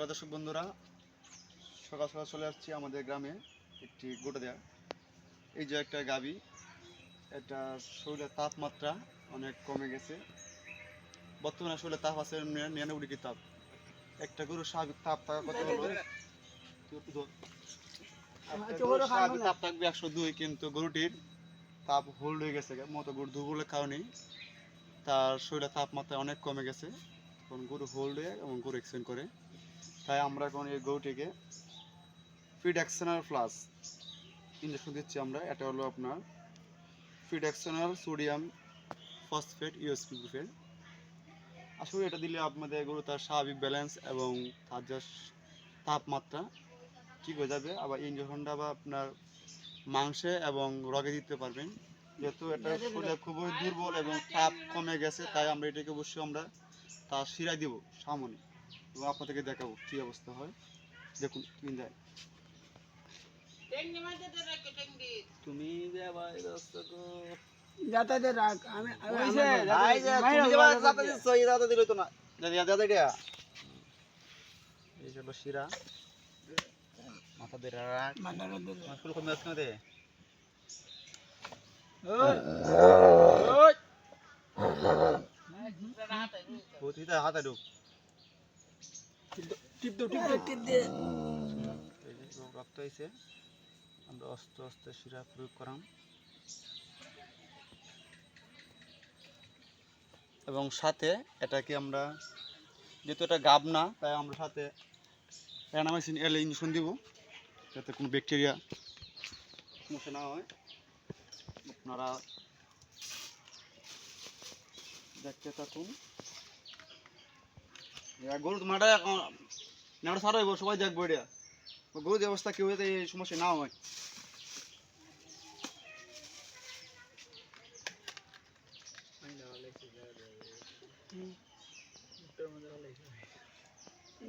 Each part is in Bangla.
প্রিয় দর্শক বন্ধুরা সকাল সকাল চলে আসছি আমাদের গ্রামে একটি গোটা দেয়া এই যে একটা গাবি এটা শরীরের তাপমাত্রা অনেক কমে গেছে। বর্তমানে শরীরের তাপ আছে নিরা- নিরানব্বই ডিগ্রি তাপ। একটা গরুর স্বাভাবিক তাপ থাকা কত হলো স্বাভাবিক তাপ থাকবে একশো দুই কিন্তু গরুটির তাপ হোল্ড হয়ে গেছে। মতো গরু দুর্বলের কারণে তার শরীরের তাপমাত্রা অনেক কমে গেছে। এখন গরু হোল্ড হয়ে এবং গরু এক্সচেঞ্জ করে। তাই আমরা এখন এই গরুটিকে ফিড অ্যাকশনাল প্লাস ইঞ্জেকশন দিচ্ছি আমরা। এটা হলো আপনার feed actional sodium phosphate USP গ্রুপের আসলে এটা দিলে আপনাদের গরু তার স্বাভাবিক ব্যালেন্স এবং তার যে তাপমাত্রা ঠিক হয়ে যাবে। আবার ইঞ্জেকশনটা আবার আপনার মাংসে এবং রগে দিতে পারবেন। যেহেতু এটা শরীরে খুবই দুর্বল এবং তাপ কমে গেছে তাই আমরা এটাকে অবশ্যই আমরা তার শিরায় দিব সামনে। এবং আপনাদেরকে দেখাবো কি অবস্থা হয়। দেখুন তুমি দেয় তুমি যে আবার এই রাস্তা গো যাতায়াতে রাখ আমি দিলেই তো না। যা, যা, যা, যা, যা। এই শিরা। মাথা রাখ। ফুল কমে আসছে না দে হাতে ঢুক টিপ দাও, টিপ দাও, টিপ দে। এই যে রোগ রক্ত হয়েছে আমরা আস্তে আস্তে শিরা প্রয়োগ করাম। এবং সাথে এটাকে আমরা যেহেতু এটা গাব না তাই আমরা সাথে অ্যানামাইসিন এলে ইঞ্জেকশন দিব যাতে কোনো ব্যাকটেরিয়া সমস্যা না হয়। আপনারা দেখতে থাকুন। এবার গরু মাঠে নেওয়া সারা হইব সবাই দেখব এটা। গরু অবস্থা কেউ যাতে এই সমস্যা না হয়।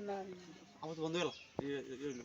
না, আমার তো বন্ধ গেল।